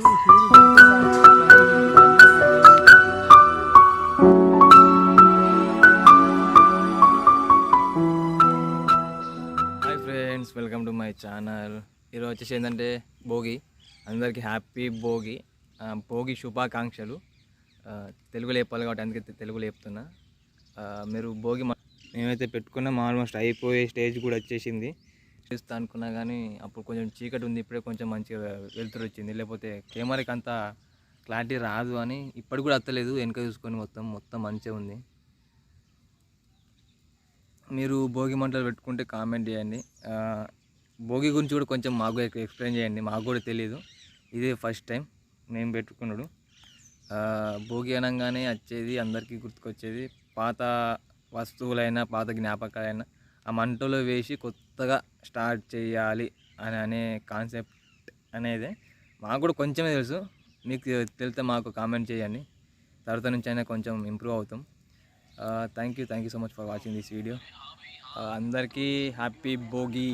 Hi friends welcome to my channel. ఈరోజు వచ్చేసి ఏంటంటే భోగి. అందరికీ హ్యాపీ భోగి. భోగి శుభాకాంక్షలు. తెలుగు తెలుగులో చెప్పాలి కాబట్టి అందుకే తెలుగు తెలుగులో చెప్తున్నా మీరు భోగి మ- మేమైతే పెట్టుకున్నాం ఆల్మోస్ట్ అయిపోయే స్టేజ్ కూడా వచ్చేసింది. చూస్తా అనుకున్నా కానీ అప్పుడు కొంచెం చీకటి ఉంది ఇప్పుడే కొంచెం మంచిగా వెలుతురు వచ్చింది. లేకపోతే కెమెరాకి అంత క్లారిటీ రాదు అని ఇప్పటికి కూడా అత్తలేదు వెనక చూసుకొని మొత్తం మొత్తం మంచిగా ఉంది. మీరు భోగి మంటలు పెట్టుకుంటే కామెంట్ చేయండి. భోగి గురించి కూడా కొంచెం మాకు ఎక్స్ప్లెయిన్ చేయండి మాకు కూడా తెలియదు ఇదే ఫస్ట్ టైం మేము పెట్టుకున్నాడు. భోగి అనగానే వచ్చేది అందరికీ గుర్తుకొచ్చేది. పాత వస్తువులైనా పాత జ్ఞాపకాలైనా ఆ మంటలో వేసి కొత్తగా స్టార్ట్ చేయాలి అని అనే కాన్సెప్ట్ అనేది మాకు కూడా కొంచెమే తెలుసు. మీకు తెలితే మాకు కామెంట్ చేయండి. తర్వాత నుంచి అయినా కొంచెం ఇంప్రూవ్ అవుతాం. Thank you thank you so much for watching this video అందరికీ హ్యాపీ భోగి.